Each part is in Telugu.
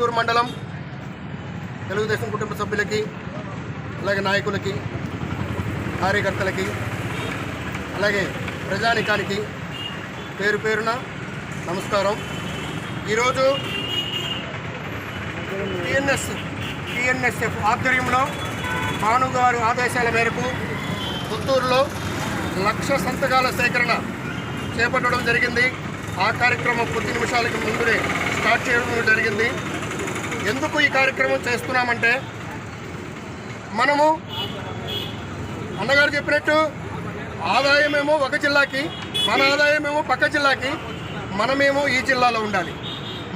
పుత్తూరు మండలం తెలుగుదేశం కుటుంబ సభ్యులకి అలాగే నాయకులకి కార్యకర్తలకి అలాగే ప్రజానికానికి పేరు పేరున నమస్కారం. ఈరోజు టిఎన్ఎస్ టిఎన్ఎస్ఎఫ్ ఆధ్వర్యంలో భానుగారు ఆదేశాల మేరకు పుత్తూరులో లక్ష సంతకాల సేకరణ చేపట్టడం జరిగింది. ఆ కార్యక్రమం కొద్ది నిమిషాలకి ముందునే స్టార్ట్ చేయడం జరిగింది. ఎందుకు ఈ కార్యక్రమం చేస్తున్నామంటే మనము అన్నగారు చెప్పినట్టు ఆదాయమేమో ఒక జిల్లాకి మన ఆదాయమేమో పక్క జిల్లాకి మనమేమో ఈ జిల్లాలో ఉండాలి.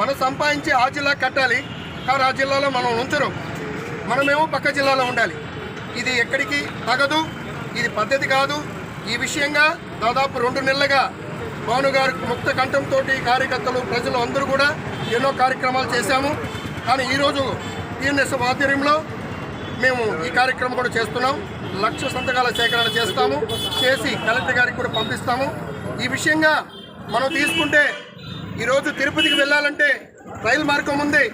మనం సంపాదించి ఆ జిల్లాకి కట్టాలి కానీ ఆ జిల్లాలో మనం ఉంచరు. మనమేమో పక్క జిల్లాలో ఉండాలి. ఇది ఎక్కడికి తగదు ఇది పద్ధతి కాదు. ఈ విషయంగా దాదాపు రెండు నెలలుగా భాను గారి ముక్త కంఠంతో కార్యకర్తలు ప్రజలు అందరూ కూడా ఎన్నో కార్యక్రమాలు చేశాము. కానీ ఈరోజు టీఎన్ఎస్ ఆధ్వర్యంలో మేము ఈ కార్యక్రమం కూడా చేస్తున్నాం. లక్ష సంతకాల సేకరణ చేస్తాము. చేసి కలెక్టర్ గారికి కూడా పంపిస్తాము. ఈ విషయంగా మనం తీసుకుంటే ఈరోజు తిరుపతికి వెళ్ళాలంటే రైలు మార్గం ఉంది.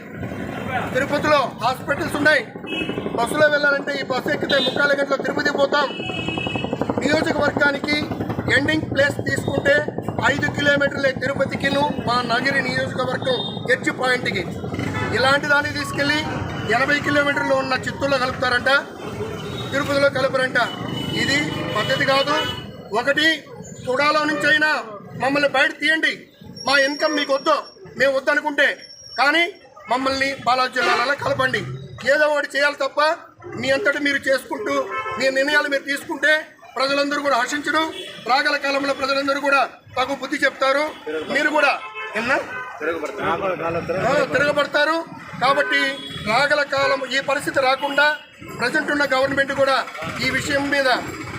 తిరుపతిలో హాస్పిటల్స్ ఉన్నాయి. బస్సులో వెళ్ళాలంటే ఈ బస్సు ఎక్కితే ముక్కాల గంటలో తిరుపతికి పోతాం. నియోజకవర్గానికి ఎండింగ్ ప్లేస్ తీసుకుంటే ఐదు కిలోమీటర్లే తిరుపతికిను మా నగిరి నియోజకవర్గం ఎడ్జ్ పాయింట్కి. ఇలాంటి దాన్ని తీసుకెళ్ళి ఎనభై కిలోమీటర్లు ఉన్న చిత్తూరులో కలుపుతారంట. తిరుపతిలో కలుపురంట. ఇది పద్ధతి కాదు. ఒకటి తుడాలో నుంచి అయినా మమ్మల్ని బయట తీయండి. మా ఇన్కమ్ మీకు వద్దు. మేము వద్దనుకుంటే. కానీ మమ్మల్ని బాలాజీ జిల్లాలలో కలపండి. ఏదో ఒకటి చేయాలి తప్ప మీ అంతటి మీరు చేసుకుంటూ మీ నిర్ణయాలు మీరు తీసుకుంటే ప్రజలందరూ కూడా హర్షించడం రాగల కాలంలో ప్రజలందరూ కూడా తగు బుద్ధి చెప్తారు. మీరు కూడా. ఎన్నా తిరగబడతారు. కాబట్టి రాగల కాలం ఈ పరిస్థితి రాకుండా ప్రజెంట్ ఉన్న గవర్నమెంట్ కూడా ఈ విషయం మీద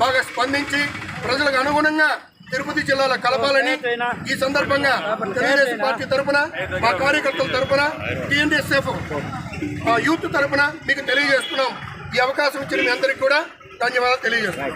బాగా స్పందించి ప్రజలకు అనుగుణంగా తిరుపతి జిల్లాలో కలపాలని ఈ సందర్భంగా తెలుగుదేశం పార్టీ తరఫున మా కార్యకర్తల తరఫున టీఎన్డీఎస్ఎఫ్ యూత్ తరఫున మీకు తెలియజేస్తున్నాం. ఈ అవకాశం ఇచ్చిన మీ అందరికీ కూడా ధన్యవాదాలు తెలియజేస్తున్నాం.